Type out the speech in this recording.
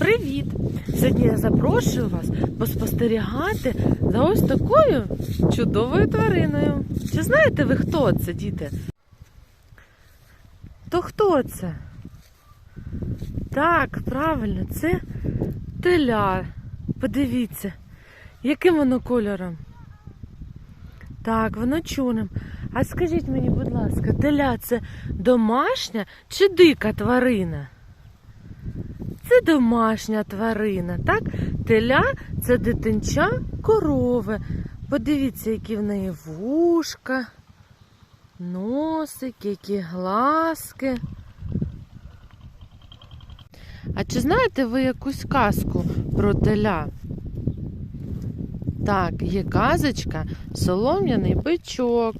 Привіт! Сьогодні я запрошую вас поспостерігати за ось такою чудовою твариною. Чи знаєте ви, хто це, діти? То хто це? Так, правильно, це теля. Подивіться, яким воно кольором? Так, воно чорним. А скажіть мені, будь ласка, теля це домашня чи дика тварина? Це домашня тварина, так? Теля це дитинча корови. Подивіться, які в неї вушка, носик, які глазки. А чи знаєте ви якусь казку про теля? Так, є казочка Солом'яний бичок.